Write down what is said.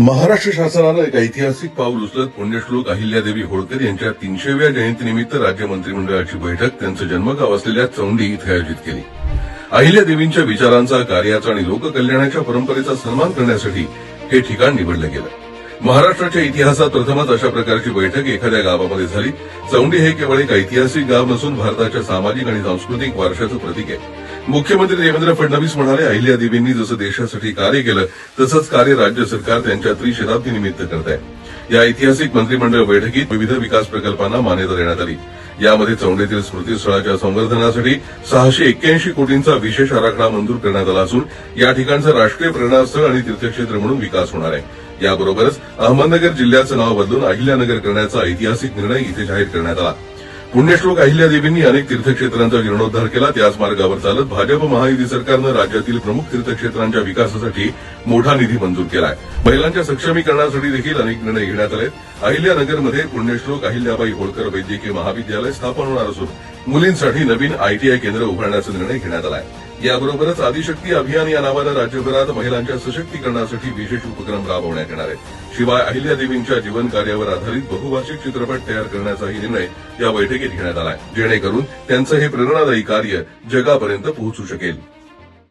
महाराष्ट्र शासनानं एक ऐतिहासिक पाऊल उचलत पुण्यश्लोक अहिल्यादेवी होळकर यांच्या तीनशेव्या जयंतीनिमित्त राज्य मंत्रिमंडळाची बैठक त्यांचं जन्मगाव असलेल्या चौंडी इथं आयोजित केली. अहिल्यादेवींच्या विचारांचा कार्याचा आणि लोककल्याणाच्या परंपरेचा सन्मान करण्यासाठी हे ठिकाण निवडलं गेलं. महाराष्ट्राच्या इतिहासात प्रथमच अशा प्रकारची बैठक एखाद्या गावामध्ये झाली. चौंडी हे केवळ एक ऐतिहासिक गाव नसून भारताच्या सामाजिक आणि सांस्कृतिक वारशाचं प्रतीक आहे. मुख्यमंत्री देवेंद्र फडणवीस म्हणाले अहिल्या देवींनी जसं देशासाठी कार्य केलं तसंच कार्य राज्य सरकार त्यांच्या त्रिशताब्दीनिमित्त करत आहे. या ऐतिहासिक मंत्रिमंडळ बैठकीत विविध विकास प्रकल्पांना मान्यता देण्यात आली. यामध्ये चौंडीतील स्मृतीस्थळाच्या संवर्धनासाठी सहाशे एक्क्याऐंशी कोटींचा विशेष आराखडा मंजूर करण्यात आला असून या ठिकाणचं राष्ट्रीय प्रेरणास्थळ आणि तीर्थक्षेत्र म्हणून विकास होणार आहे. याबरोबरच अहमदनगर जिल्ह्याचं नाव बदलून अहिल्यानगर करण्याचा ऐतिहासिक निर्णय इथे जाहीर करण्यात आला. पुण्यश्लोक अहिल्यादेवींनी अनेक तीर्थक्षेत्रांचा जीर्णोद्धार केला. त्याच मार्गावर चालत भाजप महायुती सरकारनं राज्यातील प्रमुख तीर्थक्षेत्रांच्या विकासासाठी मोठा निधी मंजूर केलाय. महिलांच्या सक्षमीकरणासाठी देखील अनेक निर्णय घेण्यात आले अहिल्यानगरमध्ये पुण्यश्लोक अहिल्याबाई होळकर वैद्यकीय महाविद्यालय स्थापन होणार असून मुलींसाठी नवीन आयटीआय केंद्र उभारण्याचा निर्णय घेण्यात आलाय. याबरोबरच आदिशक्ती अभियान या नावानं राज्यभरात महिलांच्या सशक्तीकरणासाठी विशेष उपक्रम राबवण्यात येणार आहेत. शिवाय अहिल्यादेवींच्या जीवन कार्यावर आधारित बहुभाषिक चित्रपट तयार करण्याचाही निर्णय या बैठकीत घेण्यात आलाय. जेणेकरून त्यांचं हे प्रेरणादायी कार्य जगापर्यंत पोहोचू शकेल.